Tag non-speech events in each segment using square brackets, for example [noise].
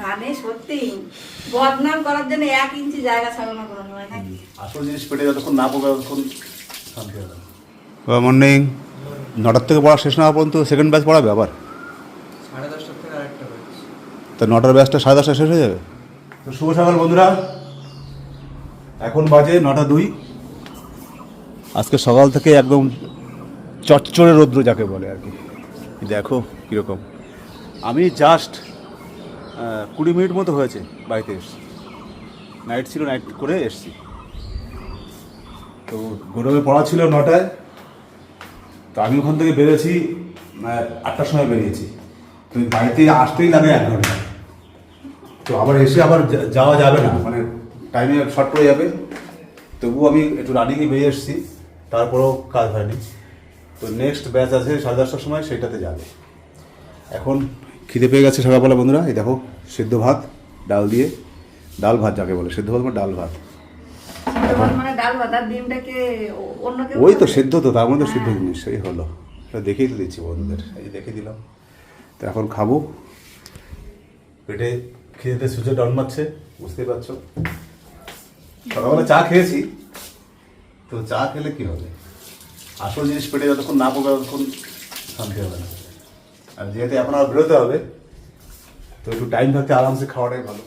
মানে সত্যি বদনাম করার জন্য এক ইঞ্চি জায়গা ছাড়ো না কোনো সময় নাকি? আসল জিনিস পেটে যতক্ষণ না পড়বে ততক্ষণ শান্তি হবে গুড মর্নিং। নটার থেকে পড়া শেষ না হওয়া পর্যন্ত সেকেন্ড ব্যাচ পড়াবে আবার? সাড়ে দশটার থেকে আরেকটা হয়েছে তো নটার ব্যাচটা সাড়ে দশটা শেষ হয়ে যাবে? তো শুভ সকাল বন্ধুরা। এখন বাজে নটা দুই। আজকে সকাল থেকে একদম চচ্চড়ে রৌদ্র যাকে বলে আর কি। দেখো কীরকম। আমি জাস্ট কুড়ি মিনিট মতো হয়েছে বাড়িতে এসছি। নাইট ছিল নাইট করে এসছি। তো গৌরবে পড়া ছিল নটায়। তো আমি ওখান থেকে বেরিয়েছি আটটার সময় বেরিয়েছি। তো বাড়িতে আসতেই লাগে এক ঘণ্টা। তো আবার এসে আবার যাওয়া যাবে না মানে টাইমে শর্ট পড়ে যাবে। তবুও আমি একটু রানিংয়ে বেরিয়ে এসেছি, তারপরেও কাজ হয়নি। তো নেক্সট ব্যাচ আছে সাড়ে দশটার সময় সেটাতে যাবে। এখন খিদে পেয়ে গেছে সকালবেলা বন্ধুরা। এই দেখো সেদ্ধ ভাত ডাল দিয়ে। ডাল ভাত যাকে বলে সেদ্ধ ভাত মানে ডাল ভাত। মানে ওই তো? সেদ্ধ তো তার মধ্যে সিদ্ধ জিনিস এই হলো। এটা দেখেই তো দিচ্ছি বন্ধুদের এই দেখে দিলাম। তো এখন খাব। পেটে খিদেতে সূর্য ডন মারছে বুঝতেই পারছ? সকালবেলা চা খেয়েছি। তো চা খেলে কি হবে? আসল জিনিস পেটে যতক্ষণ না পড়বে ততক্ষণ শান্তি হবে না। আর যেহেতু এখন আর বেরোতে হবে তো একটু টাইম থাকতে আরামসে খাওয়াটাই ভালো।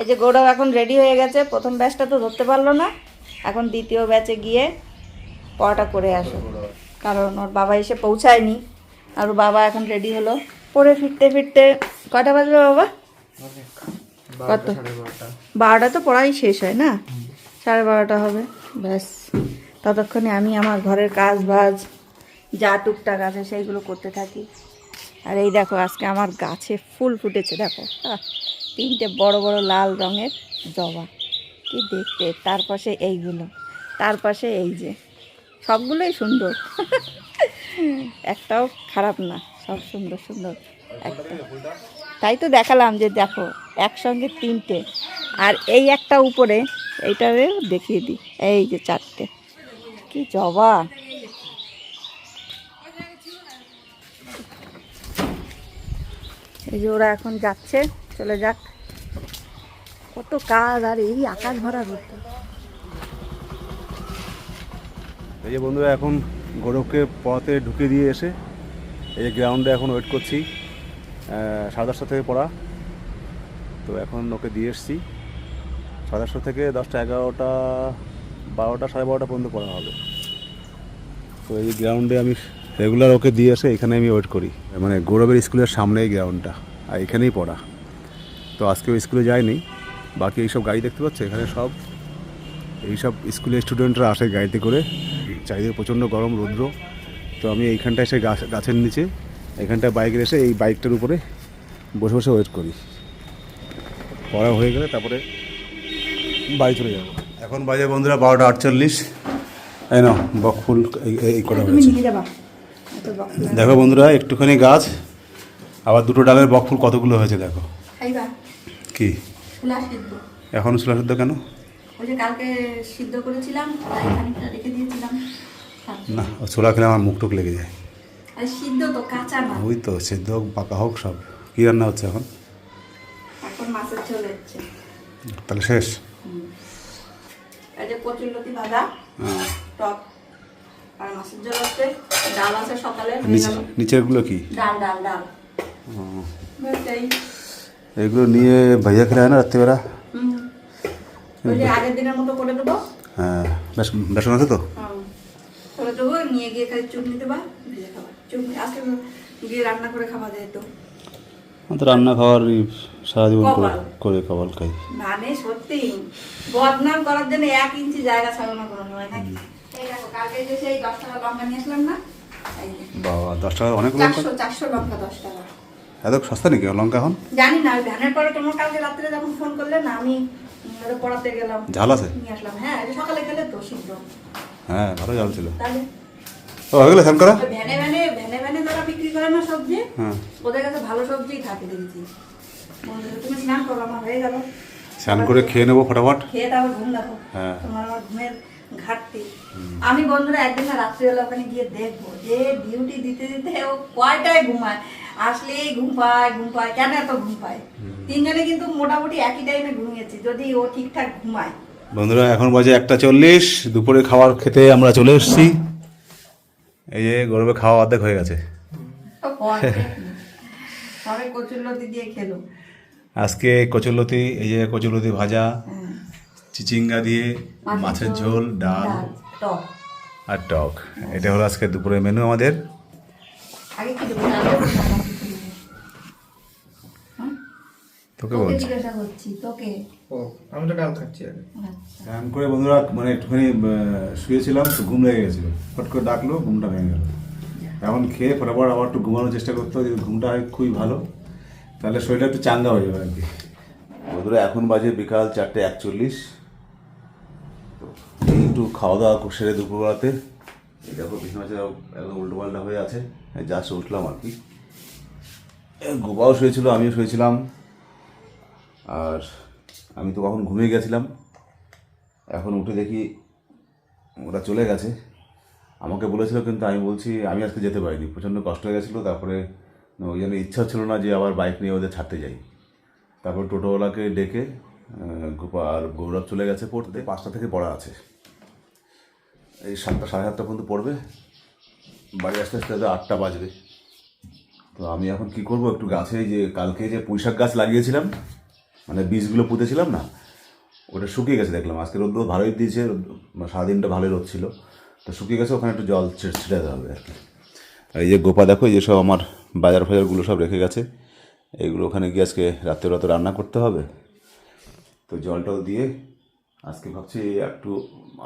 এই যে গৌরব এখন রেডি হয়ে গেছে প্রথম ব্যাচটা তো ধরতে পারল না এখন দ্বিতীয় ব্যাচে গিয়ে পড়াটা করে আসো। কারণ ওর বাবা এসে পৌঁছায়নি আর ওর বাবা এখন রেডি হলো। পরে ফিরতে ফিরতে কটা বাজবে বাবা? বারোটা। বারোটা তো পড়াই শেষ হয় না? সাড়ে বারোটা হবে ব্যাস। ততক্ষণে আমি আমার ঘরের কাজ বাজ যা টুকটাক আছে সেইগুলো করতে থাকি। আর এই দেখো, আজকে আমার গাছে ফুল ফুটেছে, দেখো। তিনটে বড় বড় লাল রঙের জবা। কি দেখতে? তার পাশে এইগুলো, তার পাশে এই যে। সবগুলোই সুন্দর। একটাও খারাপ না, সব সুন্দর সুন্দর একটা। তাই তো দেখালাম যে দেখো, একসঙ্গে তিনটে। আর এই একটা উপরে এইটারে দেখিয়ে দিই। এই যে চারটে। কি জবা! এই যে ওরা এখন যাচ্ছে, চলে যাক। কত কাজ, আর এই আকাশ ভরা রোদ এই যে বন্ধুরা, এখন গৌরবকে পড়াতে ঢুকে দিয়ে এসে এই যে গ্রাউন্ডে এখন ওয়েট করছি সাড়ে দশটা থেকে পড়া। তো এখন ওকে দিয়ে এসছি। সাড়ে দশটা থেকে দশটা এগারোটা, বারোটা, সাড়ে বারোটা পর্যন্ত পড়া হবে। তো এই গ্রাউন্ডে আমি রেগুলার ওকে দিয়ে এসে এখানে আমি ওয়েট করি। মানে গৌরবের স্কুলের সামনেই গ্রাউন্ডটা আর এখানেই পড়া। তো আজকে ওই স্কুলে যায়নি। বাকি এইসব গাড়ি দেখতে পাচ্ছ? এখানে সব এইসব স্কুলের স্টুডেন্টরা আসে গাড়িতে করে। চারিদিকে প্রচণ্ড গরম রৌদ্র। তো আমি এইখানটায় এসে গাছ গাছের নিচে এখানটায় বাইকে এসে এই বাইকটার উপরে বসে বসে ওয়েট করি। পড়া হয়ে গেলে তারপরে বাড়ি চলে যাব। এখন বাজে বন্ধুরা বারোটা আটচল্লিশ। এই নাও বকফুল এই- করা হয়েছে। না। দেখো বন্ধুরা একটুখানি গাছ। আবার দুটো ডালের বকফুল কতগুলো হয়েছে দেখো? কি? এখন ছোলা সেদ্ধ কেন? ওই যে কালকে সিদ্ধ করেছিলাম রেখে দিয়েছিলাম। না ও ছোলা খেলে আমার মুখ টুক লেগে যায়। সিদ্ধ তো কাঁচা না ওই তো সেদ্ধ হোক পাকা হোক সব। কী রান্না হচ্ছে এখন? এখন মাছের ঝোল হচ্ছে। তাহলে শেষ? এই যে কচুরলতি ভাজা হ্যাঁ। টক আর মাছের ঝোল আছে ডাল আছে সকালে। হয়ে নিচে নিচেরগুলো কি? ডাল ডাল ডাল। এগুলো নিয়ে ভাইয়া খেলে হয় না রাত্রিবেলা? হ্যাঁ বেশ বেসন আছে তো? নিয়ে গিয়ে খালি চুটনি দেবা ভেজে খাবা। চুটনি আজকে গিয়ে রান্না করে খাওয়া যেত আমার তো রান্না খাওয়ার সারা জীবন করে খাবার খাই। মানে সত্যি বদনাম করার জন্য এক ইঞ্চি জায়গা ছাড়ো না কোনো নাকি? কালকে যে সেই দশ টাকা লঙ্কা নিয়ে আসলাম না বাবা দশ টাকা অনেক লঙ্কা? চারশো লঙ্কা দশ টাকা। এত সস্তা নাকি লঙ্কা এখন? জানি না ভ্যানের পরে তোমার কালকে রাত্রে যখন ফোন করলে না আমি পড়াতে গেলাম। ঝাল আছে? নিয়ে আসলাম। হ্যাঁ সকালে গেলে তো শীঘ্র। হ্যাঁ ভালো ঝাল ছিল। তাহলে? ও হয়ে গেলে করা? ভ্যানে ভ্যানে ভ্যানে ভ্যানে যারা বিক্রি করে না সবজি হ্যাঁ। ওদের কাছে ভালো সবজিই থাকে দেখেছি। তুমি স্নান করো আমার হয়ে গেল। স্নান করে খেয়ে নেব ফটাফট। খেয়ে তারপর ঘুম দেখো। হ্যাঁ। তোমার আমার ঘুমের ঘাটতি। আমি বন্ধুরা একদিন রাত্রিবেলা ওখানে গিয়ে দেখব যে ডিউটি দিতে দিতে ও কয়টায় ঘুমায়। আসলেই ঘুম পায় ঘুম পায়। কেন এত ঘুম পায়? তিনজনে কিন্তু মোটামুটি একই টাইমে ঘুমিয়েছি যদি ও ঠিকঠাক ঘুমায়। বন্ধুরা এখন বাজে একটা চল্লিশ। দুপুরে খাবার খেতে আমরা চলে এসেছি। এই যে গরমে খাওয়া অর্ধেক হয়ে গেছে। সবে কচুরলতি দিয়ে খেলো। আজকে কচুরলতি এই যে কচুরলতি ভাজা। হ্যাঁ। চিচিঙ্গা দিয়ে মাছের ঝোল ডাল আর টক। এটা হলো আজকে দুপুরের মেনু আমাদের? তোকে বলছি। আমি তো ডাল খাচ্ছি আচ্ছা। স্নান করে বন্ধুরা মানে একটুখানি শুয়েছিলাম তো ঘুম লেগে গেছিল। ফট করে ডাকলো ঘুমটা ভেঙে গেল। এখন খেয়ে ফটাফট আবার একটু ঘুমানোর চেষ্টা করতে হবে যদি ঘুমটা হয় খুবই ভালো। তাহলে শরীরটা একটু চাঙ্গা হয়ে যাবে আর কি। বন্ধুরা এখন বাজে বিকাল চারটে একচল্লিশ। একটু খাওয়া দাওয়া সেরে দুপুরবেলাতে। এই দেখো, বিছানা ছেড়ে একদম উল্টো পাল্টা হয়ে আছে। জাস্ট উঠলাম আর কি। গোপাও শুয়েছিল, আমিও শুয়েছিলাম। আর আমি তো কখন ঘুমিয়ে গেছিলাম। এখন উঠে দেখি ওরা চলে গেছে। আমাকে বলেছিল কিন্তু আমি বলছি, আমি আজকে যেতে পারিনি। প্রচণ্ড কষ্ট হয়ে গেছিল, তারপরে ওই জন্য ইচ্ছা ছিল না যে আবার বাইক নিয়ে ওদের ছাড়তে যাই। তারপর টোটোওয়ালাকে ডেকে গোপা আর গৌরব চলে গেছে পড়তে, পাঁচটা থেকে পড়া আছে। এই সাতটা, সাড়ে সাতটা পর্যন্ত পড়বে। বাড়ি আসতে আসতে হয়তো আটটা বাজবে। তো আমি এখন কি করব? একটু গাছে যে কালকে যে পুঁইশাক গাছ লাগিয়েছিলাম মানে বীজগুলো পুঁতেছিলাম না, ওটা শুকিয়ে গেছে দেখলাম। আজকে রোদ ভালোই দিয়েছে মানে সারাদিনটা ভালোই রোদ ছিল। তো শুকিয়ে গেছে, ওখানে একটু জল ছিটাতে হবে আর কি। এই যে গোপা দেখো যে সব আমার বাজার ফাজারগুলো সব রেখে গেছে। এইগুলো ওখানে গিয়ে আজকে রাত্রে রাতে রান্না করতে হবে। তো জলটাও দিয়ে আজকে ভাবছি একটু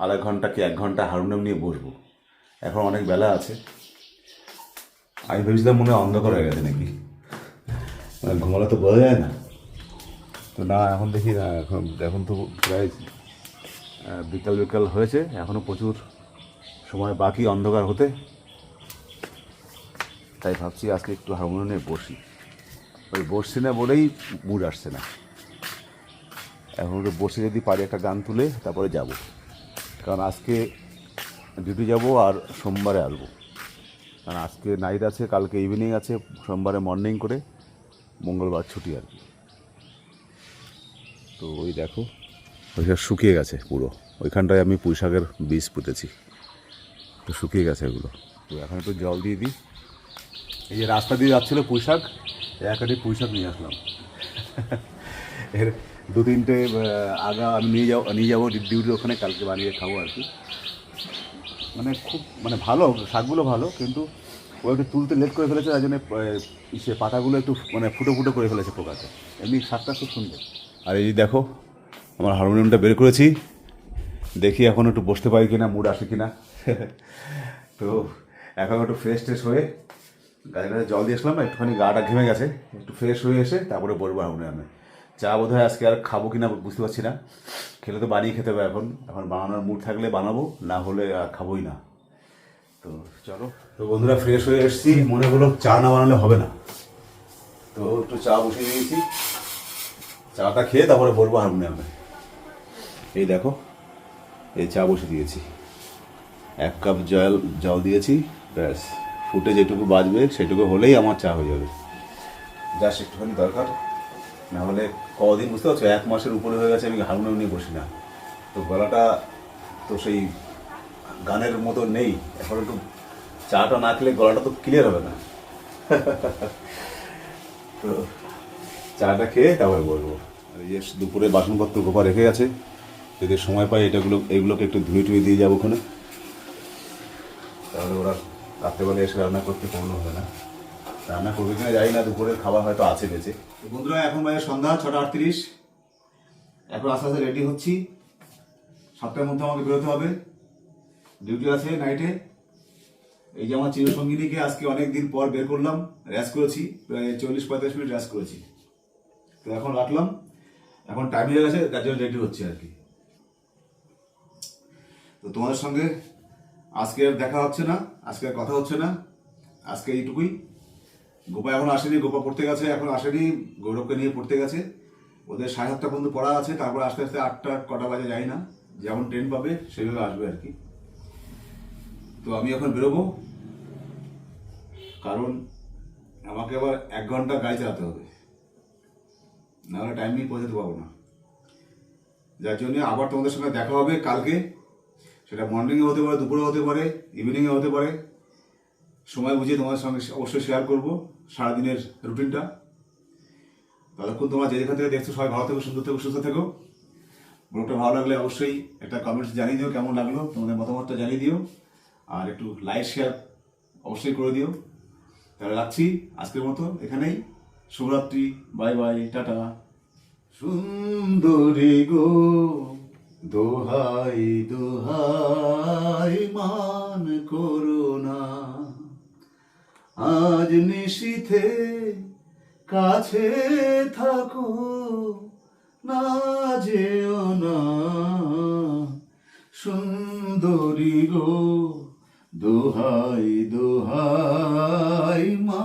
আধা ঘণ্টা কি এক ঘণ্টা হারমোনিয়াম নিয়ে বসবো। এখন অনেক বেলা আছে। আমি ভেবেছিলাম মনে হয় অন্ধকার হয়ে গেছে নাকি। মানে ঘুমালে তো বোঝা যায় না। তো না, এখন দেখি না, এখন এখন তো প্রায় বিকাল বিকাল হয়েছে। এখনও প্রচুর সময় বাকি অন্ধকার হতে। তাই ভাবছি আজকে একটু হারমোনিয়াম নিয়ে বসি। ওই বসছি না বলেই মুড আসছে না। এখন একটু বসে যদি পারি একটা গান তুলে তারপরে যাব। কারণ আজকে ডিউটি যাব আর সোমবারে আসব। কারণ আজকে নাইট আছে, কালকে ইভিনিং আছে, সোমবারে মর্নিং করে মঙ্গলবার ছুটি আর কি। তো ওই দেখো, ওইসব শুকিয়ে গেছে পুরো। ওইখানটায় আমি পুঁই শাকের বীজ পুঁতেছি। তো শুকিয়ে গেছে এগুলো। তো এখন একটু জল দিয়ে দিই। এই যে রাস্তা দিয়ে যাচ্ছিল পুঁই শাক একাটি পুঁই শাক নিয়ে আসলাম। [laughs] এর দু তিনটে আগা আমি নিয়ে যাব নিয়ে যাব ডিউটির ওখানে কালকে বানিয়ে খাব আর কি। মানে খুব মানে ভালো, শাকগুলো ভালো, কিন্তু ও একটু তুলতে লেট করে ফেলেছে, তাই জন্য সে পাতাগুলো একটু মানে ফুটো ফুটো করে ফেলেছে পোকাতে। এমনি শাকটা খুব সুন্দর। আর এই দেখো, আমার হারমোনিয়ামটা বের করেছি। দেখি এখন একটু বসতে পারি কিনা মুড আসে কিনা। [laughs] তো এখন একটু ফ্রেশ ট্রেশ হয়ে গাছে গাছে জল দিয়ে আসলাম না একটুখানি গাটা ঘেমে গেছে, একটু ফ্রেশ হয়ে এসে তারপরে বলব হারমোনিয়ামে। চা বোধ হয় আজকে আর খাব কিনা বুঝতে পারছি না। খেলে তো বানিয়ে খেতে হবে এখন। এখন বানানোর মুড থাকলে বানাবো, না হলে আর খাবোই না। তো চলো। তো বন্ধুরা ফ্রেশ হয়ে এসেছি। মনে হলো চা না বানালে হবে না। তো একটু চা বসিয়ে দিয়েছি। চাটা খেয়ে তারপরে বলব হারমোনিয়ামে। এই দেখো, এই চা বসে দিয়েছি। এক কাপ জল জল দিয়েছি, ব্যাস। ফুটে যেটুকু বাজবে সেটুকু হলেই আমার চা হয়ে যাবে। জাস্ট একটুখানি দরকার, না হলে কদিন, বুঝতে পারছ? এক মাসের উপরে হয়ে গেছে, আমি হারমোনিয়াম নিয়ে বসি না। তো গলাটা তো সেই গানের মতো নেই। এখন একটু চাটা না খেলে গলাটা তো ক্লিয়ার হবে না। তো চাটা খেয়ে তারপরে বলব। এই দুপুরে বাসনপত্র গোপা রেখে গেছে, যদি সময় পাই এটাগুলো, এইগুলোকে একটু ধুয়ে টুয়ে দিয়ে যাব ওখানে। তাহলে ওরা রাত্রেবেলা এসে রান্না করতে কোনো হবে না। রান্না করবে কিনা জানি না, দুপুরের খাবার হয়তো আছে বেঁচে। বন্ধুরা, এখন বাজে সন্ধ্যা, ছটা আটত্রিশ। এখন আস্তে আস্তে রেডি হচ্ছি। সাতটার মধ্যে আমাকে বেরোতে হবে। ডিউটি আছে নাইটে এই যে আমার চিরসঙ্গিনীকে আজকে অনেক দিন পর বের করলাম র্যাস করেছি, প্রায় চল্লিশ পঁয়তাল্লিশ মিনিট র্যাস করেছি। তো এখন রাখলাম। এখন টাইম হয়ে গেছে, তার জন্য রেডি হচ্ছে আর কি। তো তোমাদের সঙ্গে আজকে আর দেখা হচ্ছে না, আজকে আর কথা হচ্ছে না। আজকে এইটুকুই। গোপা এখন আসেনি, গোপা পড়তে গেছে, এখন আসেনি, গৌরবকে নিয়ে পড়তে গেছে। ওদের সাড়ে সাতটা পর্যন্ত পড়া আছে, তারপর আস্তে আস্তে আটটা, কটা বাজে যাই না। যেমন ট্রেন পাবে, সেভাবে আসবে আর কি। তো আমি এখন বেরোবো। কারণ আমাকে আবার এক ঘণ্টা গাড়ি চালাতে হবে। নাহলে টাইমেই পৌঁছাতে পারব না। যার জন্য আবার তোমাদের সঙ্গে দেখা হবে কালকে। সেটা মর্নিংয়ে হতে পারে, দুপুরে হতে পারে ইভিনিংয়ে হতে পারে। সময় বুঝিয়ে তোমাদের সঙ্গে অবশ্যই শেয়ার করব সারাদিনের রুটিনটা ততক্ষণ তোমরা যে যেখান থেকে দেখছ, সবাই ভালো থেকো, সুন্দর থেকো, সুস্থ থেকো। ব্লগটা ভালো লাগলে অবশ্যই একটা কমেন্টস জানিয়ে দিও, কেমন লাগল, তোমাদের মতামতটা জানিয়ে দিও। আর একটু লাইক শেয়ার অবশ্যই করে দিও। তাহলে রাখছি, আজকের মতো এখানেই। শুভরাত্রি বাই বাই টাটা। সুন্দরী গো, দোহাই দোহাই, মান করো না। আজ নিশিথে কাছে থাকো না যেও না। সুন্দরী গো দোহাই দোহাই মা